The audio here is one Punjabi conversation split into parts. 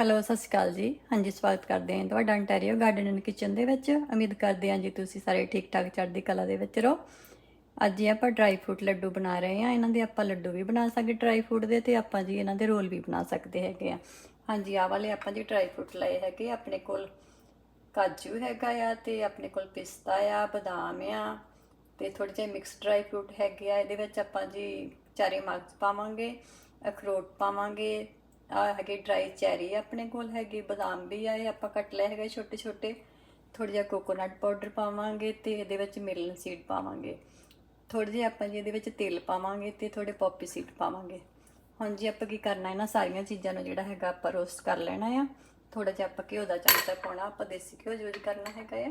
ਹੈਲੋ, ਸਤਿ ਸ਼੍ਰੀ ਅਕਾਲ ਜੀ। ਹਾਂਜੀ, ਸਵਾਗਤ ਕਰਦੇ ਹਾਂ ਤੁਹਾਡਾ ਅੰਟੈਰੀਓ ਗਾਰਡਨ ਐਂਡ ਕਿਚਨ ਦੇ ਵਿੱਚ। ਉਮੀਦ ਕਰਦੇ ਹਾਂ ਜੀ ਤੁਸੀਂ ਸਾਰੇ ਠੀਕ ਠਾਕ ਚੜ੍ਹਦੀ ਕਲਾ ਦੇ ਵਿੱਚ ਰਹੋ। ਅੱਜ ਜੀ ਆਪਾਂ ਡਰਾਈ ਫਰੂਟ ਲੱਡੂ ਬਣਾ ਰਹੇ ਹਾਂ। ਇਹਨਾਂ ਦੇ ਆਪਾਂ ਲੱਡੂ ਵੀ ਬਣਾ ਸਕਦੇ ਡਰਾਈ ਫਰੂਟ ਦੇ ਤੇ ਆਪਾਂ ਜੀ ਇਹਨਾਂ ਦੇ ਰੋਲ ਵੀ ਬਣਾ ਸਕਦੇ ਹੈਗੇ ਆ ਹਾਂਜੀ, ਆਹ ਵਾਲੇ ਆਪਾਂ ਜੀ ਡਰਾਈ ਫਰੂਟ ਲਏ ਹੈਗੇ ਆਪਣੇ ਕੋਲ ਕਾਜੂ ਹੈਗਾ ਆ ਤੇ ਆਪਣੇ ਕੋਲ ਪਿਸਤਾ ਆ, ਬਦਾਮ ਆ ਤੇ ਥੋੜੇ ਜਿਹੇ ਮਿਕਸ ਡਰਾਈ ਫਰੂਟ ਹੈਗੇ ਆ। ਇਹਦੇ ਵਿੱਚ ਆਪਾਂ ਜੀ ਚਾਰੇ ਮਗਜ਼ ਪਾਵਾਂਗੇ, ਅਖਰੋਟ ਪਾਵਾਂਗੇ ਆ ਹੈਗੇ ਡਰਾਈ ਚੈਰੀ ਆਪਣੇ ਕੋਲ ਹੈਗੇ ਬਦਾਮ ਵੀ ਆ, ਇਹ ਆਪਾਂ ਕੱਟ ਲਏ ਹੈਗੇ ਛੋਟੇ ਛੋਟੇ। ਥੋੜਾ ਜਿਹਾ ਕੋਕੋਨਟ ਪਾਊਡਰ ਪਾਵਾਂਗੇ ਤੇ ਇਹਦੇ ਵਿੱਚ ਮਿਲਨ ਸੀਡ ਪਾਵਾਂਗੇ। ਥੋੜੇ ਜਿਹੇ ਆਪਾਂ ਜੀ ਇਹਦੇ ਵਿੱਚ ਤੇਲ ਪਾਵਾਂਗੇ ਤੇ ਥੋੜੇ ਪੋਪੀ ਸੀਡ ਪਾਵਾਂਗੇ। ਹੁਣ ਜੀ ਆਪਾਂ ਕੀ ਕਰਨਾ, ਇਹਨਾਂ ਸਾਰੀਆਂ ਚੀਜ਼ਾਂ ਨੂੰ ਜਿਹੜਾ ਹੈਗਾ ਆਪਾਂ ਰੋਸਟ ਕਰ ਲੈਣਾ ਆ। ਥੋੜਾ ਜਿਹਾ ਆਪਾਂ ਘਿਓ ਦਾ ਚਮਚਾ ਪਾਉਣਾ, ਆਪਾਂ ਦੇਸੀ ਘਿਓ ਯੂਜ਼ ਕਰਨਾ ਹੈਗਾ ਆ।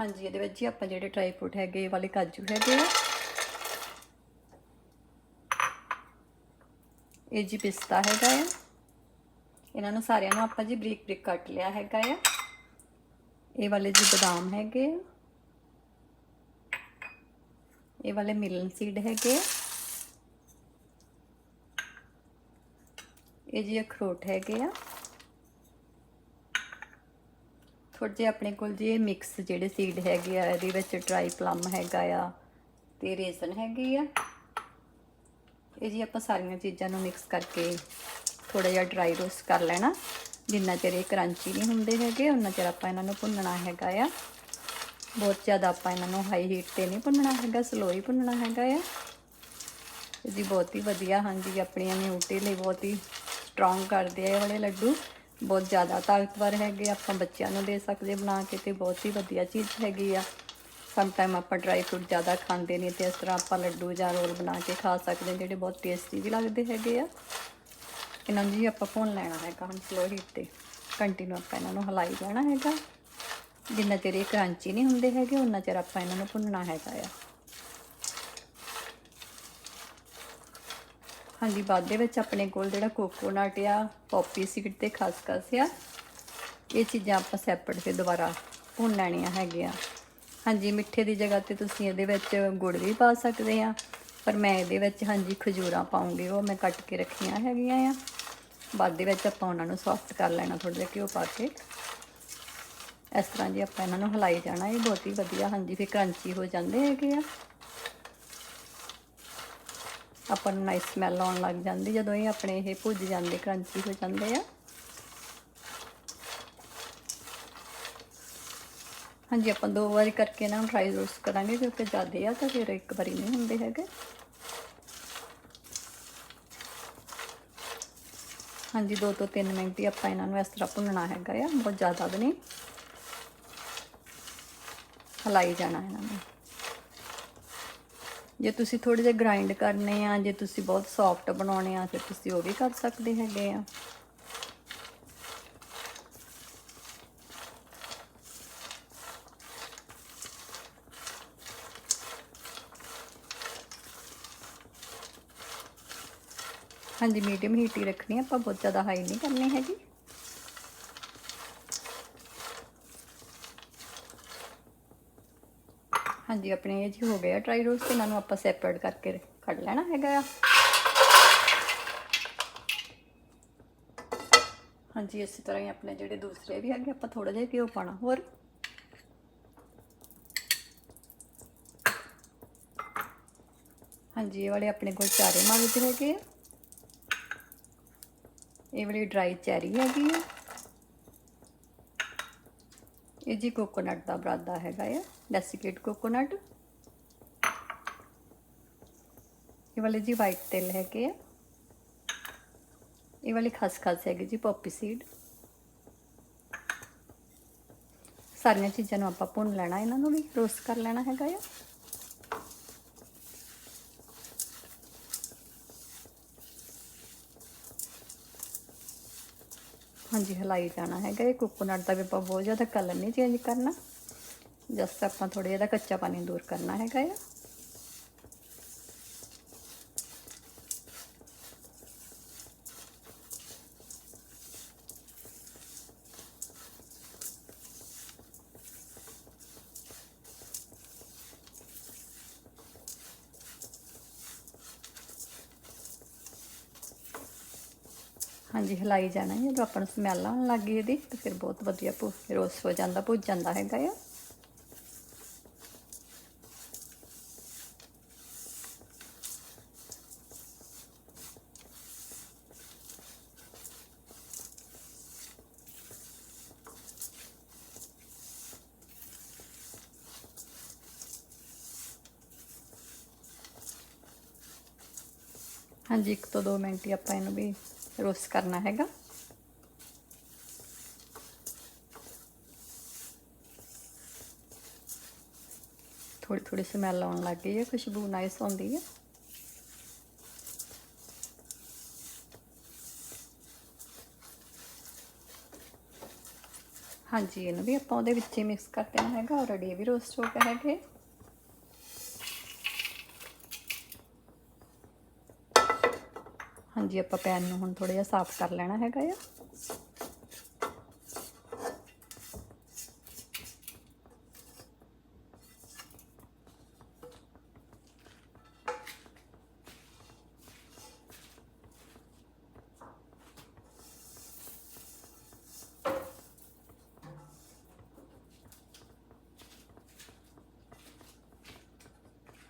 ਹਾਂਜੀ, ਇਹਦੇ ਵਿੱਚ ਜੀ ਆਪਾਂ ਜਿਹੜੇ ਡਰਾਈ ਫਰੂਟ ਹੈਗੇ, ਇਹ ਵਾਲੇ ਕਾਜੂ ਹੈਗੇ ਆ। ਇਹ ਜੀ ਪਿਸਤਾ ਹੈਗਾ ਆ। ਇਹਨਾਂ ਨੂੰ ਸਾਰਿਆਂ ਨੂੰ ਆਪਾਂ ਜੀ ਬਰੀਕ ਬਰੀਕ ਕੱਟ ਲਿਆ ਹੈਗਾ ਆ। ਇਹ ਵਾਲੇ ਜੀ ਬਦਾਮ ਹੈਗੇ ਆ। ਇਹ ਵਾਲੇ ਮਿਲਨ ਸੀਡ ਹੈਗੇ ਆ। ਇਹ ਜੀ ਅਖਰੋਟ ਹੈਗੇ ਆ। ਥੋੜੇ ਜਿਹੇ ਆਪਣੇ ਕੋਲ ਜੀ ਇਹ ਮਿਕਸ ਜਿਹੜੇ ਸੀਡ ਹੈਗੇ ਆ, ਇਹਦੇ ਵਿੱਚ ਡਰਾਈ ਪਲਮ ਹੈਗਾ ਆ ਤੇ ਰੇਜ਼ਨ ਹੈਗੀ ਆ। ਇਹ ਜੀ ਆਪਾਂ ਸਾਰੀਆਂ ਚੀਜ਼ਾਂ ਨੂੰ ਮਿਕਸ ਕਰਕੇ ਥੋੜਾ ਜਿਹਾ ਡਰਾਈ ਰੋਸਟ ਕਰ ਲੈਣਾ। ਜਿੰਨਾ ਚਿਰ ਇਹ ਕਰੰਚੀ ਨਹੀਂ ਹੁੰਦੇ ਹੈਗੇ ਉਹਨਾਂ ਚਿਰ ਆਪਾਂ ਇਹਨਾਂ ਨੂੰ ਭੁੰਨਣਾ ਹੈਗਾ ਆ। ਬਹੁਤ ਜ਼ਿਆਦਾ ਆਪਾਂ ਇਹਨਾਂ ਨੂੰ ਹਾਈ ਹੀਟ ਤੇ ਨਹੀਂ ਭੁੰਨਣਾ ਹੈਗਾ ਸਲੋ ਹੀ ਭੁੰਨਣਾ ਹੈਗਾ ਆ। ਇਹ ਜੀ ਬਹੁਤ ਹੀ ਵਧੀਆ ਹਾਂਜੀ ਆਪਣੀ ਇਮਿਊਨਿਟੀ ਲਈ ਬਹੁਤ ਹੀ ਸਟਰੋਂਗ ਕਰਦੇ ਆ ਇਹ ਵਾਲੇ ਲੱਡੂ। ਬਹੁਤ ਜ਼ਿਆਦਾ ਤਾਕਤਵਰ ਹੈਗੇ, ਆਪਾਂ ਬੱਚਿਆਂ ਨੂੰ ਦੇ ਸਕਦੇ ਬਣਾ ਕੇ ਤੇ ਬਹੁਤ ਹੀ ਵਧੀਆ ਚੀਜ਼ ਹੈਗੀ ਆ। ਸਮ ਟਾਈਮ ਆਪਾਂ ਡਰਾਈ ਫਰੂਟ ਜ਼ਿਆਦਾ ਖਾਂਦੇ ਨੇ ਤੇ ਇਸ ਤਰ੍ਹਾਂ ਆਪਾਂ ਲੱਡੂ ਜਾਂ ਰੋਲ ਬਣਾ ਕੇ ਖਾ ਸਕਦੇ ਜਿਹੜੇ ਬਹੁਤ ਟੇਸਟੀ ਵੀ ਲੱਗਦੇ ਹੈਗੇ ਆ। ਇਹਨਾਂ ਨੂੰ ਜੀ ਆਪਾਂ ਭੁੰਨ ਲੈਣਾ ਹੈਗਾ ਹੁਣ ਸਲੋ ਹੀਟ ਤੇ। ਕੰਟੀਨਿਊ ਆਪਾਂ ਇਹਨਾਂ ਨੂੰ ਹਲਾਈ ਜਾਣਾ ਹੈਗਾ। ਜਿੰਨਾ ਚਿਰ ਇਹ ਕਰੰਚੀ ਨਹੀਂ ਹੁੰਦੇ ਹੈਗੇ ਉਹਨਾਂ ਚਿਰ ਆਪਾਂ ਇਹਨਾਂ ਨੂੰ ਭੁੰਨਣਾ ਹੈਗਾ ਆ। ਹਾਂਜੀ, ਬਾਅਦ ਦੇ ਵਿੱਚ ਆਪਣੇ ਕੋਲ ਜਿਹੜਾ ਕੋਕੋਨਟ ਆ ਪੌਪੀ ਸੀਡ ਤੇ ਖਸਖਸ ਆ, ਇਹ ਚੀਜ਼ਾਂ ਆਪਾਂ ਸੈਪਰੇਟ ਤੇ ਦੁਬਾਰਾ ਭੁੰਨ ਲੈਣੀਆਂ ਹੈਗੀਆਂ। ਹਾਂਜੀ, ਮਿੱਠੇ ਦੀ ਜਗ੍ਹਾ ਤੇ ਤੁਸੀਂ ਇਹਦੇ ਵਿੱਚ ਗੁੜ ਵੀ ਪਾ ਸਕਦੇ ਆ। ਪਰ ਮੈਂ ਇਹਦੇ ਵਿੱਚ ਹਾਂਜੀ, ਖਜੂਰਾਂ ਪਾਉਂਗੀ, ਉਹ ਮੈਂ ਕੱਟ ਕੇ ਰੱਖੀਆਂ ਹੈਗੀਆਂ ਆ। ਬਾਅਦ ਦੇ ਵਿੱਚ ਆਪਾਂ ਉਹਨਾਂ ਨੂੰ ਸੌਫਟ ਕਰ ਲੈਣਾ ਥੋੜਾ ਜਿਹਾ ਘਿਓ ਪਾ ਕੇ। ਇਸ ਤਰ੍ਹਾਂ ਜੀ ਆਪਾਂ ਇਹਨਾਂ ਨੂੰ ਹਲਾਈ ਜਾਣਾ, ਇਹ ਬਹੁਤ ਹੀ ਵਧੀਆ ਹਾਂਜੀ, ਫਿਰ ਕਰੰਚੀ ਹੋ ਜਾਂਦੇ ਹੈਗੇ ਆ। ਆਪਾਂ ਨੂੰ ਨਾਈਸ ਸਮੈਲ ਆਉਣ ਲੱਗ ਜਾਂਦੀ ਜਦੋਂ ਇਹ ਆਪਣੇ ਇਹ ਭੁੱਜ ਜਾਂਦੇ ਕਰੰਚੀ ਹੋ ਜਾਂਦੇ ਆ। ਹਾਂਜੀ, ਆਪਾਂ ਦੋ ਵਾਰੀ ਕਰਕੇ ਇਹਨਾਂ ਨੂੰ ਫਰਾਈ ਰੋਸਟ ਕਰਾਂਗੇ, ਕਿਉਂਕਿ ਜ਼ਿਆਦੇ ਆ ਤਾਂ ਫਿਰ ਇੱਕ ਵਾਰੀ ਨਹੀਂ ਹੁੰਦੇ ਹੈਗੇ। ਹਾਂਜੀ 2 ਤੋਂ 3 ਮਿੰਟ ਹੀ ਆਪਾਂ ਇਹਨਾਂ ਨੂੰ ਇਸ ਤਰ੍ਹਾਂ ਭੁੰਨਣਾ ਹੈਗਾ ਆ, ਬਹੁਤ ਜ਼ਿਆਦਾ ਵੀ ਨਹੀਂ। ਹਲਾਈ ਜਾਣਾ ਇਹਨਾਂ ਨੂੰ। ਜੇ ਤੁਸੀਂ ਥੋੜੇ ਜਿਹਾ ਗ੍ਰਾਈਂਡ ਕਰਨੇ ਆ, ਜੇ ਤੁਸੀਂ ਬਹੁਤ ਸੌਫਟ ਬਣਾਉਣੇ ਆ, ਫਿਰ ਤੁਸੀਂ ਉਹ ਵੀ ਕਰ ਸਕਦੇ ਹੈਗੇ ਆ। ਹਾਂਜੀ ਮੀਡੀਅਮ ਹੀਟ ਹੀ ਰੱਖਣੀ ਆ, ਆਪਾਂ ਬਹੁਤ ਜ਼ਿਆਦਾ ਹਾਈ ਨਹੀਂ ਕਰਨੀ ਹੈਗੀ। ਹਾਂਜੀ, ਆਪਣੇ ਇਹ ਜੀ ਹੋ ਗਏ ਆ ਡਰਾਈ ਰੋਸਟ ਇਹਨਾਂ ਨੂੰ ਆਪਾਂ ਸੈਪਰੇਟ ਕਰਕੇ ਕੱਢ ਲੈਣਾ ਹੈਗਾ ਆ। ਹਾਂਜੀ, ਇਸੇ ਤਰ੍ਹਾਂ ਹੀ ਆਪਣੇ ਜਿਹੜੇ ਦੂਸਰੇ ਵੀ ਹੈਗੇ, ਆਪਾਂ ਥੋੜਾ ਜਿਹਾ ਘਿਓ ਪਾਣਾ ਹੋਰ? ਹਾਂਜੀ, ਇਹ ਵਾਲੇ ਆਪਣੇ ਕੋਲ ਚਾਰੇ ਮਗਜ਼ ਹੈਗੇ ਆ। ਇਹ ਵਾਲੀ ਡਰਾਈ ਚੈਰੀ ਹੈਗੀ ਆ। ਇਹ ਜੀ ਕੋਕੋਨਟ ਦਾ ਬਰਾਦਾ ਹੈਗਾ ਆ, ਡੈਸੀਕੇਟ ਕੋਕੋਨਟ। ਇਹ ਵਾਲੇ ਜੀ ਵਾਈਟ ਤਿਲ ਹੈਗੇ ਆ। ਇਹ ਵਾਲੀ ਖਸਖਸ ਹੈਗੀ ਜੀ ਪੋਪੀ ਸੀਡ। ਸਾਰੀਆਂ ਚੀਜ਼ਾਂ ਨੂੰ ਆਪਾਂ ਭੁੰਨ ਲੈਣਾ, ਇਹਨਾਂ ਨੂੰ ਵੀ ਰੋਸਟ ਕਰ ਲੈਣਾ ਹੈਗਾ ਆ। ਹਾਂਜੀ ਹਲਾਈ ਜਾਣਾ ਹੈਗਾ ਇਹ ਕੋਕੋਨਟ ਦਾ ਵੀ ਆਪਾਂ ਬਹੁਤ ਜ਼ਿਆਦਾ ਕਲਰ ਨਹੀਂ ਚੇਂਜ ਕਰਨਾ। ਜਸਟ ਆਪਾਂ ਥੋੜਾ ਜਿਹਾ ਕੱਚਾ ਪਾਣੀ ਦੂਰ ਕਰਨਾ ਹੈਗਾ ਆ। ਹਾਂਜੀ, ਹਿਲਾਈ ਜਾਣਾ ਹੈ ਜਦੋਂ ਆਪਾਂ ਨੂੰ ਸਮੈਲ ਆਉਣ ਲੱਗ ਗਈ ਇਹਦੀ, ਤਾਂ ਫਿਰ ਬਹੁਤ ਵਧੀਆ ਭੁ ਰੋਸਟ ਹੋ ਜਾਂਦਾ, ਭੁੱਜ ਜਾਂਦਾ ਹੈਗਾ ਆ। ਹਾਂਜੀ, ਇੱਕ ਤੋਂ 2 ਮਿੰਟ ਹੀ ਆਪਾਂ ਇਹਨੂੰ ਵੀ ਰੋਸਟ ਕਰਨਾ ਹੈਗਾ। ਥੋੜੀ ਥੋੜੀ ਸਮੈਲ ਆਉਣ ਲੱਗ ਗਈ ਹੈ, ਖੁਸ਼ਬੂ ਨਾਈਸ ਆਉਂਦੀ ਹੈ। ਹਾਂਜੀ, ਇਹਨੂੰ ਵੀ ਆਪਾਂ ਉਹਦੇ ਵਿੱਚ ਹੀ ਮਿਕਸ ਕਰ ਦੇਣਾ ਹੈਗਾ ਆਲਰੇਡੀ ਇਹ ਵੀ ਰੋਸਟ ਹੋ ਗਏ ਹੈਗੇ। ਹਾਂਜੀ, ਆਪਾਂ ਪੈਨ ਨੂੰ ਹੁਣ ਥੋੜਾ ਜਿਹਾ ਸਾਫ਼ ਕਰ ਲੈਣਾ ਹੈਗਾ ਆ।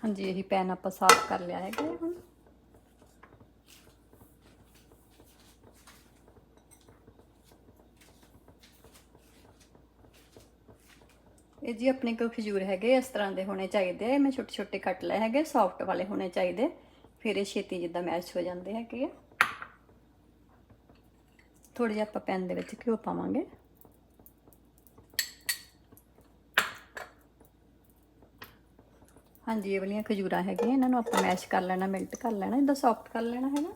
ਹਾਂਜੀ, ਇਹੀ ਪੈਨ ਆਪਾਂ ਸਾਫ਼ ਕਰ ਲਿਆ ਹੈਗਾ ਹੁਣ। ਜੀ ਆਪਣੇ ਕੋਲ ਖਜੂਰ ਹੈਗੇ, ਇਸ ਤਰ੍ਹਾਂ ਦੇ ਹੋਣੇ ਚਾਹੀਦੇ ਆ। ਮੈਂ ਛੋਟੇ ਛੋਟੇ ਕੱਟ ਲਏ ਹੈਗੇ ਸੌਫਟ ਵਾਲੇ ਹੋਣੇ ਚਾਹੀਦੇ। ਫਿਰ ਇਹ ਛੇਤੀ ਜਿੱਦਾਂ ਮੈਸ਼ ਹੋ ਜਾਂਦੇ ਹੈਗੇ ਆ। ਥੋੜਾ ਜਿਹਾ ਆਪਾਂ ਪੈਨ ਦੇ ਵਿੱਚ ਘਿਓ ਪਾਵਾਂਗੇ। ਹਾਂਜੀ, ਇਹ ਵਾਲੀਆਂ ਖਜੂਰਾਂ ਹੈਗੀਆਂ, ਇਹਨਾਂ ਨੂੰ ਆਪਾਂ ਮੈਸ਼ ਕਰ ਲੈਣਾ ਮਿਲਟ ਕਰ ਲੈਣਾ ਇਦਾਂ ਸੌਫਟ ਕਰ ਲੈਣਾ ਹੈਗਾ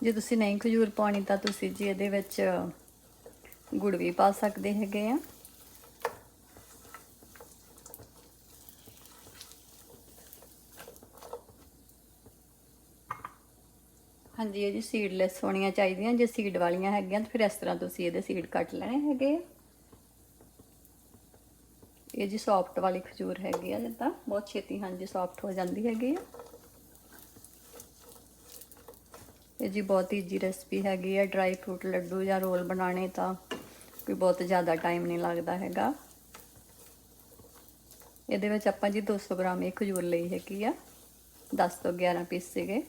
ਜੇ ਤੁਸੀਂ ਨਹੀਂ ਖਜੂਰ ਪਾਉਣੀ ਤਾਂ ਤੁਸੀਂ ਜੀ ਇਹਦੇ ਵਿੱਚ ਗੁੜ ਵੀ ਪਾ ਸਕਦੇ ਹੈਗੇ ਆ। ਹਾਂਜੀ, ਇਹ ਜੀ ਸੀਡਲੈਸ ਹੋਣੀਆਂ ਚਾਹੀਦੀਆਂ, ਜੇ ਸੀਡ ਵਾਲੀਆਂ ਹੈਗੀਆਂ ਤਾਂ ਫਿਰ ਇਸ ਤਰ੍ਹਾਂ ਤੁਸੀਂ ਇਹਦੇ ਸੀਡ ਕੱਟ ਲੈਣੇ ਹੈਗੇ ਆ। ਇਹ ਜੀ ਸੌਫਟ ਵਾਲੀ ਖਜੂਰ ਹੈਗੀ ਆ, ਜਿੱਦਾਂ ਬਹੁਤ ਛੇਤੀ ਹਾਂਜੀ ਸੌਫਟ ਹੋ ਜਾਂਦੀ ਹੈਗੀ ਆ। ਇਹ ਜੀ ਬਹੁਤ ਈਜੀ ਰੈਸਪੀ ਹੈਗੀ ਹੈ ਡਰਾਈ ਫਰੂਟ ਲੱਡੂ ਜਾਂ ਰੋਲ ਬਣਾਉਣੇ ਤਾਂ ਕੋਈ ਬਹੁਤ ਜ਼ਿਆਦਾ ਟਾਈਮ ਨਹੀਂ ਲੱਗਦਾ ਹੈਗਾ। ਇਹਦੇ ਵਿੱਚ ਆਪਾਂ ਜੀ 200 ਗ੍ਰਾਮ ਇਹ ਖਜੂਰ ਲਈ ਹੈਗੀ ਆ 10 ਤੋਂ 11 ਪੀਸ ਸੀਗੇ।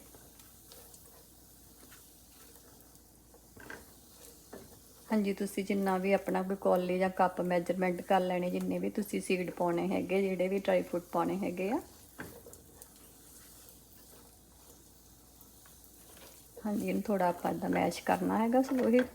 ਹਾਂਜੀ, ਤੁਸੀਂ ਜਿੰਨਾ ਵੀ ਆਪਣਾ ਕੋਈ ਕੌਲੀ ਜਾਂ ਕੱਪ ਮੈਜਰਮੈਂਟ ਕਰ ਲੈਣੇ, ਜਿੰਨੇ ਵੀ ਤੁਸੀਂ ਸੀਡ ਪਾਉਣੇ ਹੈਗੇ, ਜਿਹੜੇ ਵੀ ਡਰਾਈ ਫਰੂਟ ਪਾਉਣੇ ਹੈਗੇ ਆ। ਹਾਂਜੀ ਇਹਨੂੰ ਥੋੜਾ ਆਪਾਂ ਇਦਾਂ ਮੈਸ਼ ਕਰਨਾ ਹੈਗਾ ਸਲੋ ਹੀਟ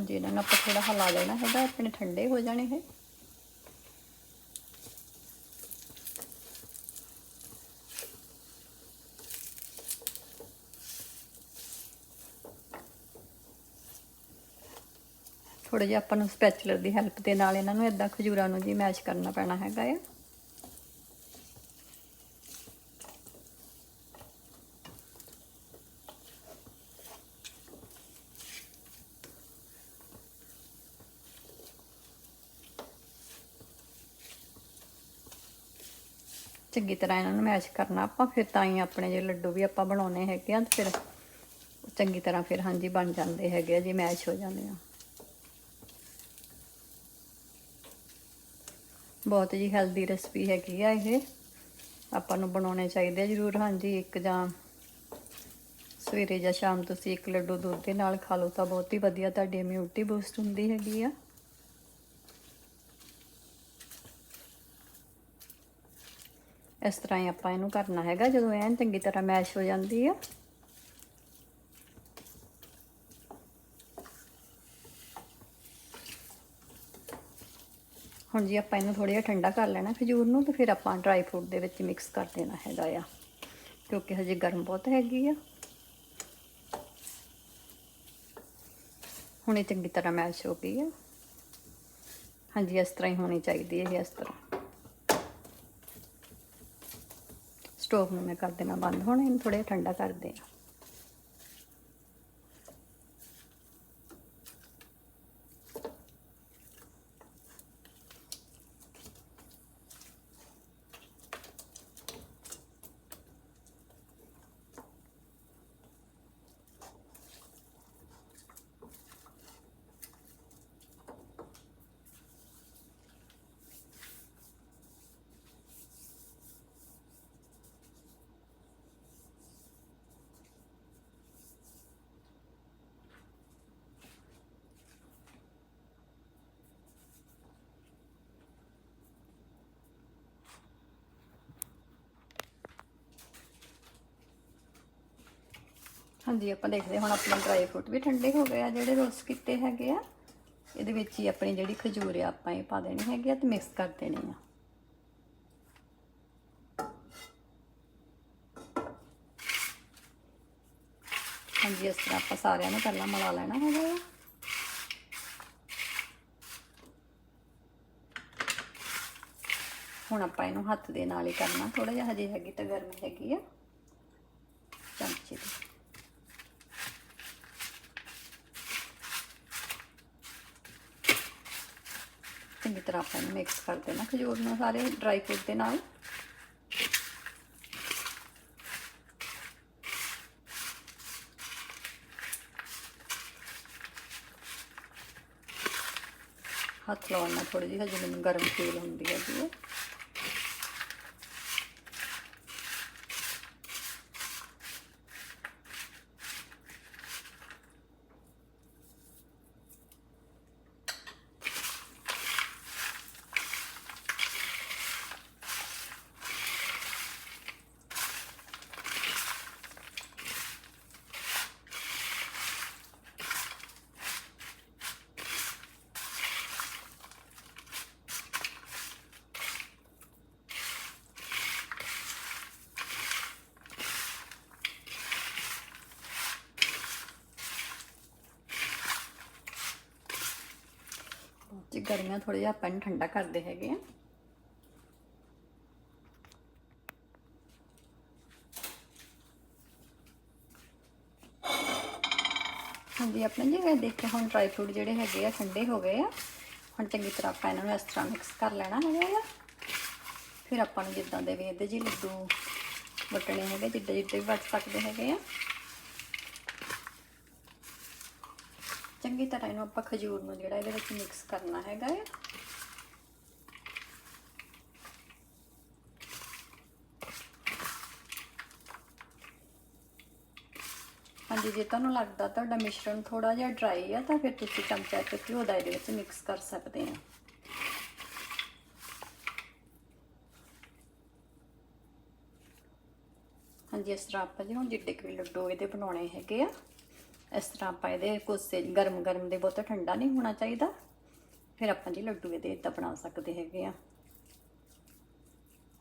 ਹਾਂਜੀ, ਇਹਨਾਂ ਨੂੰ ਆਪਾਂ ਥੋੜਾ ਹਲਾ ਦੇਣਾ ਹੈਗਾ, ਆਪਣੇ ਠੰਡੇ ਹੋ ਜਾਣੇ ਹੈ ਥੋੜਾ ਜਿਹਾ ਆਪਾਂ ਨੂੰ ਸਪੈਚਲਰ ਦੀ ਹੈਲਪ ਦੇ ਨਾਲ ਇਹਨਾਂ ਨੂੰ ਇਦਾਂ ਖਜੂਰਾਂ ਨੂੰ ਜੀ ਮੈਸ਼ ਕਰਨਾ ਪੈਣਾ ਹੈਗਾ ਆ। ਚੰਗੀ ਤਰ੍ਹਾਂ ਇਹਨਾਂ ਨੂੰ ਮੈਸ਼ ਕਰਨਾ। ਆਪਾਂ ਫਿਰ ਤਾਂ ਹੀ ਆਪਣੇ ਜੇ ਲੱਡੂ ਵੀ ਆਪਾਂ ਬਣਾਉਣੇ ਹੈਗੇ ਆ, ਤੇ ਫਿਰ ਚੰਗੀ ਤਰ੍ਹਾਂ ਫਿਰ ਹਾਂਜੀ ਬਣ ਜਾਂਦੇ ਹੈਗੇ ਆ, ਜੀ ਮੈਸ਼ ਹੋ ਜਾਂਦੇ ਆ। ਬਹੁਤ ਜੀ ਹੈਲਦੀ ਰੈਸਪੀ ਹੈਗੀ ਆ ਇਹ। ਆਪਾਂ ਨੂੰ ਬਣਾਉਣੇ ਚਾਹੀਦੇ ਜ਼ਰੂਰ, ਹਾਂਜੀ, ਇੱਕ ਜਾਂ ਸਵੇਰੇ ਜਾਂ ਸ਼ਾਮ ਤੁਸੀਂ ਇੱਕ ਲੱਡੂ ਦੁੱਧ ਦੇ ਨਾਲ ਖਾ ਲਓ ਤਾਂ ਬਹੁਤ ਹੀ ਵਧੀਆ, ਤੁਹਾਡੀ ਇਮਿਊਨਿਟੀ ਬੂਸਟ ਹੁੰਦੀ ਹੈਗੀ ਆ। ਇਸ ਤਰ੍ਹਾਂ ਹੀ ਆਪਾਂ ਇਹਨੂੰ ਕਰਨਾ ਹੈਗਾ, ਜਦੋਂ ਐਨ ਚੰਗੀ ਤਰ੍ਹਾਂ ਮੈਸ਼ ਹੋ ਜਾਂਦੀ ਆ। ਹੁਣ ਜੀ ਆਪਾਂ ਇਹਨੂੰ ਥੋੜ੍ਹਾ ਜਿਹਾ ਠੰਡਾ ਕਰ ਲੈਣਾ ਖਜੂਰ ਨੂੰ, ਤੇ ਫਿਰ ਆਪਾਂ ਡਰਾਈ ਫਰੂਟ ਦੇ ਵਿੱਚ ਮਿਕਸ ਕਰ ਦੇਣਾ ਹੈਗਾ ਆ, ਕਿਉਂਕਿ ਹਜੇ ਗਰਮ ਬਹੁਤ ਹੈਗੀ ਆ। ਹੁਣ ਇਹ ਚੰਗੀ ਤਰ੍ਹਾਂ ਮੈਸ਼ ਹੋ ਗਈ ਆ। ਹਾਂਜੀ, ਇਸ ਤਰ੍ਹਾਂ ਹੀ ਹੋਣੀ ਚਾਹੀਦੀ ਹੈ ਇਹ ਇਸ ਤਰ੍ਹਾਂ। ਸਟੋਵ ਨੂੰ ਮੈਂ ਕਰ ਦੇਣਾ ਬੰਦ ਹੁਣ ਇਹਨੂੰ ਥੋੜਾ ਠੰਡਾ ਕਰ ਦੇਣਾ। ਹਾਂਜੀ ਆਪਾਂ ਦੇਖਦੇ ਹਾਂ ਹੁਣ ਆਪਣੇ ਡਰਾਈ ਫਰੂਟ ਵੀ ਠੰਡੇ ਹੋ ਗਏ ਆ, ਜਿਹੜੇ ਰੋਸਟ ਕੀਤੇ ਹੈਗੇ ਆ। ਇਹਦੇ ਵਿੱਚ ਹੀ ਆਪਣੀ ਜਿਹੜੀ ਖਜੂਰ ਆ ਆਪਾਂ ਇਹ ਪਾ ਦੇਣੀ ਹੈਗੀ ਆ ਤੇ ਮਿਕਸ ਕਰ ਦੇਣੀ ਆ। ਹਾਂਜੀ, ਇਸ ਤਰ੍ਹਾਂ ਆਪਾਂ ਸਾਰਿਆਂ ਨੂੰ ਪਹਿਲਾਂ ਮਿਲਾ ਲੈਣਾ ਹੈਗਾ ਆ। ਹੁਣ ਆਪਾਂ ਇਹਨੂੰ ਹੱਥ ਦੇ ਨਾਲ ਹੀ ਕਰਨਾ ਥੋੜਾ ਜਿਹਾ ਹਜੇ ਹੈਗੀ ਤਾਂ ਗਰਮ ਹੈਗੀ ਆ। ਚਮਚੇ ਦੀ ਚੰਗੀ ਤਰ੍ਹਾਂ ਆਪਾਂ ਇਹਨੂੰ ਮਿਕਸ ਕਰ ਦੇਣਾ, ਖਜੂਰ ਨੂੰ ਸਾਰੇ ਡਰਾਈ ਫਰੂਟ ਦੇ ਨਾਲ। ਹੱਥ ਲਾਉਣ ਨਾਲ ਥੋੜੀ ਜਿਹੀ ਹਜੇ ਮੈਨੂੰ ਗਰਮ ਫੀਲ ਹੁੰਦੀ ਹੈ। ਜੀ ਜੀ ਗਰਮੀਆਂ ਥੋੜਾ ਜਿਹਾ ਆਪਾਂ ਨੂੰ ਠੰਡਾ ਕਰਦੇ ਹੈਗੇ ਆ। ਹਾਂਜੀ, ਆਪਣੇ ਜੀ, ਇਹ ਦੇਖੋ, ਹੁਣ ਡਰਾਈ ਫਰੂਟ ਜਿਹੜੇ ਹੈਗੇ ਆ, ਠੰਡੇ ਹੋ ਗਏ ਆ। ਹੁਣ ਚੰਗੀ ਤਰ੍ਹਾਂ ਆਪਾਂ ਇਹਨਾਂ ਨੂੰ ਇਸ ਤਰ੍ਹਾਂ ਮਿਕਸ ਕਰ ਲੈਣਾ ਹੈਗਾ ਆ। ਫਿਰ ਆਪਾਂ ਨੂੰ ਜਿੱਦਾਂ ਦੇ ਵੀ ਇਹਦੇ ਜੀ ਲੱਡੂ ਵਟਣੇ ਹੈਗੇ ਜਿੱਦਾਂ ਜਿੱਦਾਂ ਵੀ ਵਟ ਸਕਦੇ ਹੈਗੇ ਆ। ਚੰਗੀ ਤਰ੍ਹਾਂ ਇਹਨੂੰ ਆਪਾਂ ਖਜੂਰ ਨੂੰ ਜਿਹੜਾ ਇਹਦੇ ਵਿੱਚ ਮਿਕਸ ਕਰਨਾ ਹੈਗਾ ਆ ਹਾਂਜੀ, ਜੇ ਤੁਹਾਨੂੰ ਲੱਗਦਾ ਤੁਹਾਡਾ ਮਿਸ਼ਰਣ ਥੋੜਾ ਜਿਹਾ ਡਰਾਈ ਆ, ਤਾਂ ਫਿਰ ਤੁਸੀਂ ਚਮਚਾ ਤੇ ਘਿਓ ਦਾ ਇਹਦੇ ਵਿੱਚ ਮਿਕਸ ਕਰ ਸਕਦੇ ਆ। ਹਾਂਜੀ, ਇਸ ਤਰ੍ਹਾਂ ਆਪਾਂ ਜੀ ਹੁਣ ਜਿੱਡੇ ਕਿ ਲੱਡੂ ਇਹਦੇ ਬਣਾਉਣੇ ਹੈਗੇ ਆ। ਇਸ ਤਰ੍ਹਾਂ ਆਪਾਂ ਇਹਦੇ ਕੋਸੇ ਗਰਮ ਗਰਮ ਦੇ ਬਹੁਤ ਠੰਡਾ ਨਹੀਂ ਹੋਣਾ ਚਾਹੀਦਾ। ਫਿਰ ਆਪਾਂ ਜੀ ਲੱਡੂ ਇਹਦੇ ਇਦਾਂ ਬਣਾ ਸਕਦੇ ਹੈਗੇ ਆ।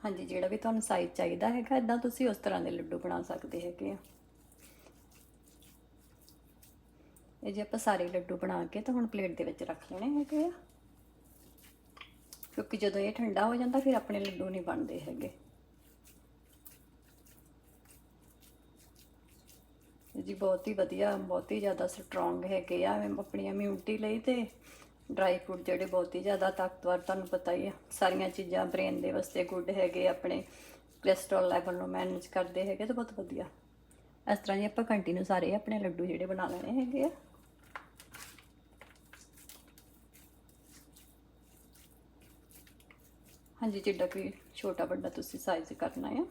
ਹਾਂਜੀ, ਜਿਹੜਾ ਵੀ ਤੁਹਾਨੂੰ ਸਾਈਜ਼ ਚਾਹੀਦਾ ਹੈਗਾ ਇਦਾਂ ਤੁਸੀਂ ਉਸ ਤਰ੍ਹਾਂ ਦੇ ਲੱਡੂ ਬਣਾ ਸਕਦੇ ਹੈਗੇ ਆ। ਇਹ ਜੇ ਆਪਾਂ ਸਾਰੇ ਲੱਡੂ ਬਣਾ ਕੇ ਤਾਂ ਹੁਣ ਪਲੇਟ ਦੇ ਵਿੱਚ ਰੱਖ ਲੈਣੇ ਹੈਗੇ ਆ। ਕਿਉਂਕਿ ਜਦੋਂ ਇਹ ਠੰਡਾ ਹੋ ਜਾਂਦਾ, ਫਿਰ ਆਪਣੇ ਲੱਡੂ ਨਹੀਂ ਬਣਦੇ ਹੈਗੇ। ਜੀ, ਬਹੁਤ ਹੀ ਵਧੀਆ, ਬਹੁਤ ਹੀ ਜ਼ਿਆਦਾ ਸਟਰੋਂਗ ਹੈਗੇ ਆ। ਆਪਣੀ ਇਮਿਊਨਿਟੀ ਲਈ ਤੇ ਡਰਾਈ ਫਰੂਟ ਜਿਹੜੇ ਬਹੁਤ ਹੀ ਜ਼ਿਆਦਾ ਤਾਕਤਵਰ, ਤੁਹਾਨੂੰ ਪਤਾ ਹੀ ਆ, ਸਾਰੀਆਂ ਚੀਜ਼ਾਂ ਬ੍ਰੇਨ ਦੇ ਵਾਸਤੇ ਗੁੱਡ ਹੈਗੇ ਆਪਣੇ ਕੋਲੇਸਟ੍ਰੋਲ ਲੈਵਲ ਨੂੰ ਮੈਨੇਜ ਕਰਦੇ ਹੈਗੇ ਤੇ ਬਹੁਤ ਵਧੀਆ। ਇਸ ਤਰ੍ਹਾਂ ਹੀ ਆਪਾਂ ਕੰਟੀਨਿਊ ਸਾਰੇ ਆਪਣੇ ਲੱਡੂ ਜਿਹੜੇ ਬਣਾ ਲੈਣੇ ਹੈਗੇ ਆ। ਹਾਂਜੀ ਜਿੱਡਾ ਕੋਈ ਛੋਟਾ ਵੱਡਾ ਤੁਸੀਂ ਸਾਈਜ਼ ਕਰਨਾ ਆ।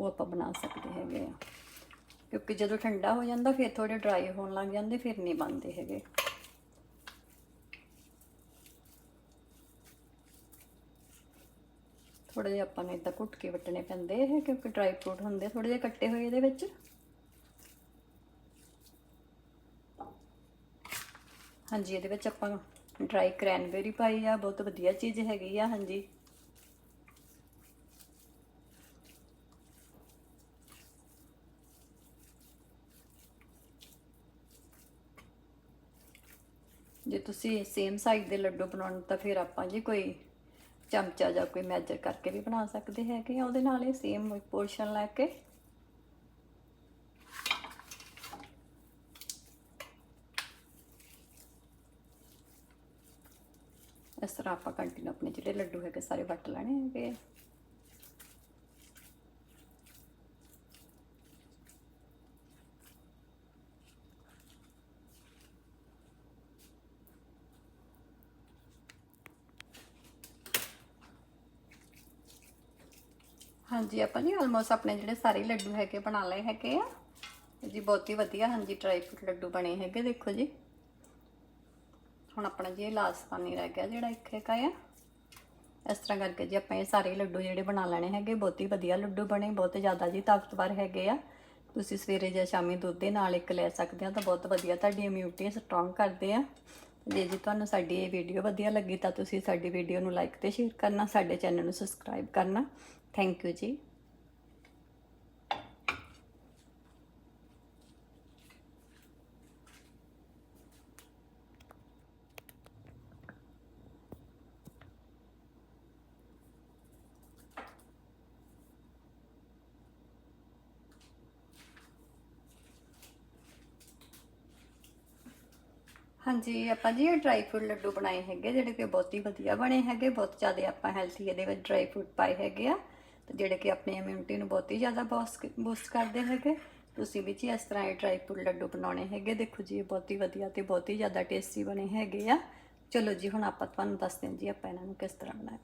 ਉਹ ਆਪਾਂ ਬਣਾ ਸਕਦੇ ਹੈਗੇ ਆ। ਕਿਉਂਕਿ ਜਦੋਂ ਠੰਡਾ ਹੋ ਜਾਂਦਾ, ਫਿਰ ਥੋੜੇ ਡਰਾਈ ਹੋਣ ਲੱਗ ਜਾਂਦੇ, ਫਿਰ ਨਹੀਂ ਬਣਦੇ ਹੈਗੇ। ਥੋੜੇ ਜਿਹਾ ਆਪਾਂ ਨੂੰ ਇਦਾਂ ਘੁੱਟ ਕੇ ਵੱਟਣੇ ਪੈਂਦੇ ਇਹ, ਕਿਉਂਕਿ ਡਰਾਈ ਫਰੂਟ ਹੁੰਦੇ ਥੋੜੇ ਜਿਹਾ ਕੱਟੇ ਹੋਏ ਇਹਦੇ ਵਿੱਚ। ਹਾਂਜੀ, ਇਹਦੇ ਵਿੱਚ ਆਪਾਂ ਡਰਾਈ ਕ੍ਰੈਨਬੇਰੀ ਪਾਈ ਆ, ਬਹੁਤ ਵਧੀਆ ਚੀਜ਼ ਹੈਗੀ ਆ, ਹਾਂਜੀ। ਜੇ ਤੁਸੀਂ ਸੇਮ ਸਾਈਜ਼ ਦੇ ਲੱਡੂ ਬਣਾਉਣ ਤਾਂ ਫਿਰ ਆਪਾਂ ਜੀ ਕੋਈ ਚਮਚਾ ਜਾਂ ਕੋਈ ਮੈਜਰ ਕਰਕੇ ਵੀ ਬਣਾ ਸਕਦੇ ਹੈਗੇ ਆ, ਉਹਦੇ ਨਾਲ ਇਹ ਸੇਮ ਪੋਰਸ਼ਨ ਲੈ ਕੇ। ਇਸ ਤਰ੍ਹਾਂ ਆਪਾਂ ਕੰਟੀਨਿਊ ਆਪਣੇ ਜਿਹੜੇ ਲੱਡੂ ਹੈਗੇ, ਸਾਰੇ ਵੱਟ ਲੈਣੇ ਹੈਗੇ ਹਾਂਜੀ, ਆਪਾਂ ਜੀ ਆਲਮੋਸਟ ਆਪਣੇ ਜਿਹੜੇ ਸਾਰੇ ਲੱਡੂ ਹੈਗੇ ਬਣਾ ਲਏ ਹੈਗੇ ਆ। ਜੀ, ਬਹੁਤ ਹੀ ਵਧੀਆ, ਹਾਂਜੀ ਡਰਾਈ ਫਰੂਟ ਲੱਡੂ ਬਣੇ ਹੈਗੇ, ਦੇਖੋ ਜੀ। ਹੁਣ ਆਪਣਾ ਜੀ ਇਹ ਲਾਸਟ ਪਾਣੀ ਰਹਿ ਗਿਆ ਜਿਹੜਾ ਇੱਕ ਹੈਗਾ ਆ। ਇਸ ਤਰ੍ਹਾਂ ਕਰਕੇ ਜੀ ਆਪਾਂ ਇਹ ਸਾਰੇ ਲੱਡੂ ਜਿਹੜੇ ਬਣਾ ਲੈਣੇ ਹੈਗੇ, ਬਹੁਤ ਹੀ ਵਧੀਆ ਲੱਡੂ ਬਣੇ, ਬਹੁਤ ਜ਼ਿਆਦਾ ਜੀ ਤਾਕਤਵਰ ਹੈਗੇ ਆ। ਤੁਸੀਂ ਸਵੇਰੇ ਜਾਂ ਸ਼ਾਮੀ ਦੁੱਧ ਦੇ ਨਾਲ ਇੱਕ ਲੈ ਸਕਦੇ ਆ, ਤਾਂ ਬਹੁਤ ਵਧੀਆ ਤੁਹਾਡੀ ਇਮਿਊਨਿਟੀ ਸਟਰੋਂਗ ਕਰਦੇ ਆ। ਜੇ ਜੀ ਤੁਹਾਨੂੰ ਸਾਡੀ ਇਹ ਵੀਡੀਓ ਵਧੀਆ ਲੱਗੀ, ਤਾਂ ਤੁਸੀਂ ਸਾਡੀ ਵੀਡੀਓ ਨੂੰ ਲਾਈਕ ਤੇ ਸ਼ੇਅਰ ਕਰਨਾ, ਸਾਡੇ ਚੈਨਲ ਨੂੰ ਸਬਸਕ੍ਰਾਈਬ ਕਰਨਾ। ਥੈਂਕ ਯੂ ਜੀ ਹਾਂਜੀ, ਆਪਾਂ ਜੀ ਇਹ ਡਰਾਈ ਫਰੂਟ ਲੱਡੂ ਬਣਾਏ ਹੈਗੇ, ਜਿਹੜੇ ਕਿ ਬਹੁਤ ਹੀ ਵਧੀਆ ਬਣੇ ਹੈਗੇ, ਬਹੁਤ ਜ਼ਿਆਦਾ ਆਪਾਂ ਹੈਲਥੀ ਇਹਦੇ ਵਿੱਚ ਡਰਾਈ ਫਰੂਟ ਪਾਏ ਹੈਗੇ ਆ। ਜਿਹੜੇ ਕਿ ਆਪਣੀ ਇਮਿਊਨਿਟੀ ਨੂੰ ਬਹੁਤ ਹੀ ਜ਼ਿਆਦਾ ਬੂਸਟ ਕਰਦੇ ਹੈਗੇ। ਤੁਸੀਂ ਵੀ ਜੀ ਇਸ ਤਰ੍ਹਾਂ ਇਹ ਡਰਾਈ ਫਰੂਟ ਲੱਡੂ ਬਣਾਉਣੇ ਹੈਗੇ। ਦੇਖੋ ਜੀ, ਇਹ ਬਹੁਤ ਹੀ ਵਧੀਆ ਤੇ ਬਹੁਤ ਹੀ ਜ਼ਿਆਦਾ ਟੇਸਟੀ ਬਣੇ ਹੈਗੇ ਆ। ਚਲੋ ਜੀ, ਹੁਣ ਆਪਾਂ ਤੁਹਾਨੂੰ ਦੱਸਦੇ ਹਾਂ ਜੀ ਆਪਾਂ ਇਹਨਾਂ ਨੂੰ ਕਿਸ ਤਰ੍ਹਾਂ ਬਣਾਇਆ।